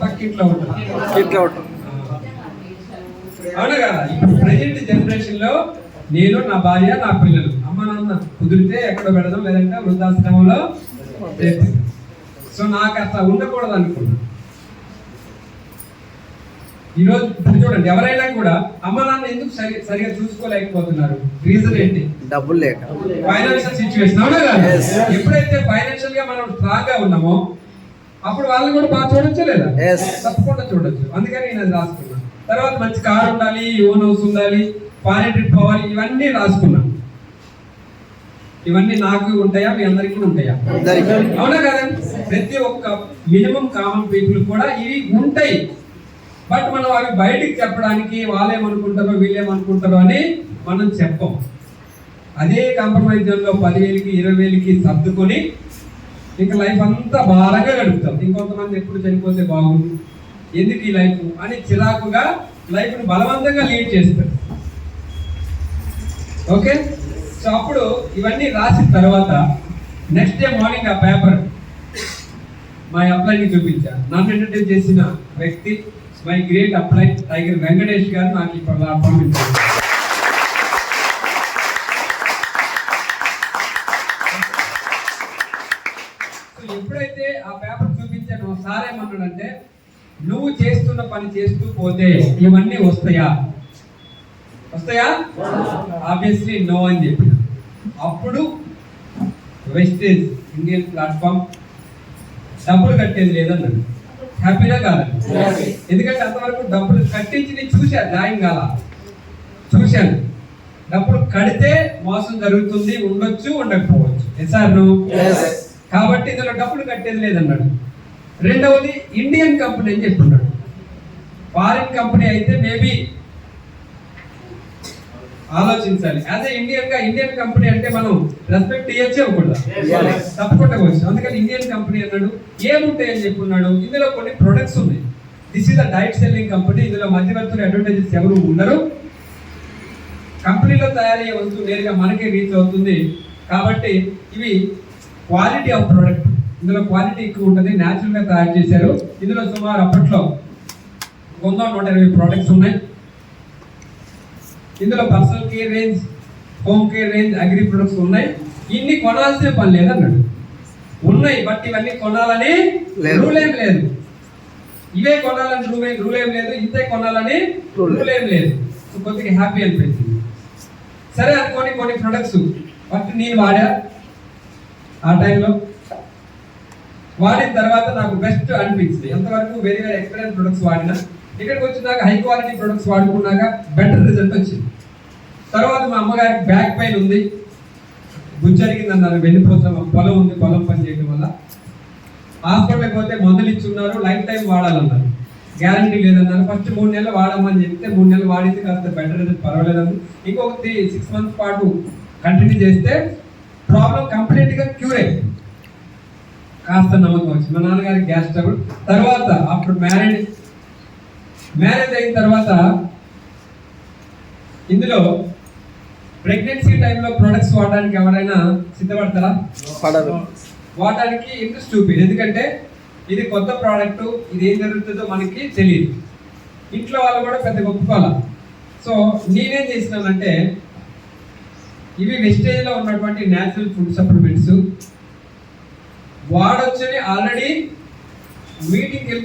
పక్కింట్లో ఇట్లా అవునా కదా? ఇప్పుడు ప్రజెంట్ జనరేషన్లో నేను నా భార్య నా పిల్లలు అమ్మ నాన్న కుదిరితే ఎక్కడ పెడదాం లేదంటే వృద్ధాశ్రమంలో. సో నాకు అట్లా ఉండకూడదు అనుకున్నా ఈరోజు ఇప్పుడు చూడండి ఎవరైనా కూడా అమ్మ నాన్న ఎందుకు సరి సరిగా చూసుకోలేకపోతున్నారు? రీజన్ ఏంటి? డబ్బులు లేక. ఫైనాన్షియల్ సిచ్యువేషన్ అవునా. ఎప్పుడైతే ఫైనాన్షియల్గా మనం స్ట్రాంగ్గా ఉన్నామో అప్పుడు వాళ్ళని కూడా బాగా చూడొచ్చు లేదా. తప్పకుండా చూడొచ్చు. అందుకని నేను అది రాసుకున్నాను. తర్వాత మంచి కార్ ఉండాలి ఓన్ హౌస్ ఉండాలి ఫారెన్ ట్రిప్ పోవాలి ఇవన్నీ రాసుకున్నాను. ఇవన్నీ నాకు ఉంటాయా మీ అందరికీ ఉంటాయా. అవునా కదా? ప్రతి ఒక్క మినిమం కామన్ పీపుల్ కూడా ఇవి ఉంటాయి. బట్ మనం అవి బయటికి చెప్పడానికి వాళ్ళేమనుకుంటారో వీళ్ళేమనుకుంటారో అని మనం చెప్పం. అదే కాంప్రమైజ్లో పదివేలకి ఇరవై వేలకి సర్దుకొని ఇంకా లైఫ్ అంతా భారంగా గడుపుతాం. ఇంకొంతమంది ఎప్పుడు చనిపోతే బాగుంది ఎందుకు ఈ లైఫ్ అని చిరాకుగా లైఫ్ను బలవంతంగా లీడ్ చేస్తారు. ఓకే? సో అప్పుడు ఇవన్నీ రాసిన తర్వాత నెక్స్ట్ డే మార్నింగ్ ఆ పేపర్ మా అప్లైని చూపించా. నన్ను ఎంటర్టైన్ చేసిన వ్యక్తి మై గ్రేట్ అప్లై టైగర్ వెంకటేష్ గారు నాకు ఇప్పుడు పంపించారు సో ఎప్పుడైతే ఆ పేపర్ చూపించానో సార్ ఏమన్నాడంటే నువ్వు చేస్తున్న పని చేస్తూ పోతే ఇవన్నీ వస్తాయా? వస్తాయా? ఆబ్వియస్లీ నో అని చెప్పిన. అప్పుడు వెస్టేజ్ ఇండియన్ ప్లాట్ఫామ్ డబ్బులు కట్టేది లేదన్నాడు. హ్యాపీగా కాదండి ఎందుకంటే అంతవరకు డబ్బులు కట్టించి నేను చూశా న్యాయం కాల. చూశాను డబ్బులు కడితే మోసం జరుగుతుంది ఉండొచ్చు ఉండకపోవచ్చు. S Yes. కాబట్టి ఇందులో డబ్బులు కట్టేది లేదన్నాడు. రెండవది ఇండియన్ కంపెనీ అని చెప్పున్నాడు. ఫారిన్ కంపెనీ అయితే మేబీ ఆలోచించాలి. యాజ్ ఏ ఇండియన్గా ఇండియన్ కంపెనీ అంటే మనం రెస్పెక్ట్ ఇవ్వచ్చే Yes. తప్పకుండా వచ్చు అందుకని ఇండియన్ కంపెనీ అన్నాడు ఏముంటాయి అని చెప్పున్నాడు. ఇందులో కొన్ని ప్రొడక్ట్స్ ఉన్నాయి. దిస్ ఇస్ ద డైట్ సెల్లింగ్ కంపెనీ ఇందులో మధ్యవర్తులు అడ్వర్టైజెస్ ఎవరు ఉండరు. కంపెనీలో తయారయ్యే వస్తువు నేరుగా మనకే రీచ్ అవుతుంది. కాబట్టి ఇవి క్వాలిటీ ఆఫ్ ప్రోడక్ట్. ఇందులో క్వాలిటీ ఎక్కువ ఉంటుంది న్యాచురల్గా తయారు చేశారు. ఇందులో సుమారు అప్పట్లో వంద నూట ఇరవై ప్రోడక్ట్స్ ఉన్నాయి. ఇందులో personal care range home care range agri products ఉన్నాయి. ఇన్ని కొనాల్సిన పని లేదన్నాడు. ఉన్నాయి బట్ ఇవన్నీ కొనాలని. రూల్ ఏం లేదు. ఇవే కొనాలని రూల్ ఏం రూల్ ఏం లేదు. ఇంతే కొనాలని. రూల్ ఏం లేదు. సో కొద్దిగా హ్యాపీ అనిపించింది. సరే అనుకోని కొన్ని ప్రొడక్ట్స్ ఫస్ట్ నేను వాడా? ఆ టైంలో? వాడిన తర్వాత నాకు బెస్ట్ అనిపించింది. ఎంతవరకు వేరే వేరే ఎక్స్పీరియన్స్ ప్రొడక్ట్స్ వాడినా ఇక్కడికి వచ్చినాక హై క్వాలిటీ ప్రొడక్ట్స్ వాడుకున్నాక బెటర్ రిజల్ట్ వచ్చింది. తర్వాత మా అమ్మగారికి బ్యాక్ పెయిన్ ఉంది. గుజ్జరిగింది అన్నారు వెన్నుపోసం పొలం ఉంది పొలం పని చేయడం వల్ల. హాస్పిటల్కి పోతే మందులు ఇచ్చున్నారు లైఫ్ టైం వాడాలన్నారు. గ్యారంటీ లేదన్నారు. ఫస్ట్ మూడు నెలలు వాడమని చెప్తే మూడు నెలలు వాడింది కాస్త బెటర్ రిజల్ట్ పర్వాలేదని ఇంకొకటి సిక్స్ మంత్స్ పాటు కంటిన్యూ చేస్తే ప్రాబ్లం కంప్లీట్గా క్యూర్ అయింది కాస్త నమ్మకం వచ్చింది. మా నాన్నగారికి గ్యాస్ ట్రబుల్ తర్వాత అప్పుడు మ్యారేజ్ మ్యారేజ్ అయిన తర్వాత ఇందులో ప్రెగ్నెన్సీ టైంలో ప్రొడక్ట్స్ వాడడానికి ఎవరైనా సిద్ధపడతారా? పడదు వాడడానికి ఇంట్రెస్ట్ చూపింది ఎందుకంటే ఇది కొత్త ప్రోడక్ట్ ఇది ఏం జరుగుతుందో మనకి తెలియదు. ఇంట్లో వాళ్ళు కూడా పెద్ద ఒప్పుకోవాలి సో నేనేం చేసినానంటే ఇవి వెస్టేజ్లో ఉన్నటువంటి న్యాచురల్ ఫుడ్ సప్లిమెంట్స్ వాడొచ్చని ఆల్రెడీ మీటింగ్కి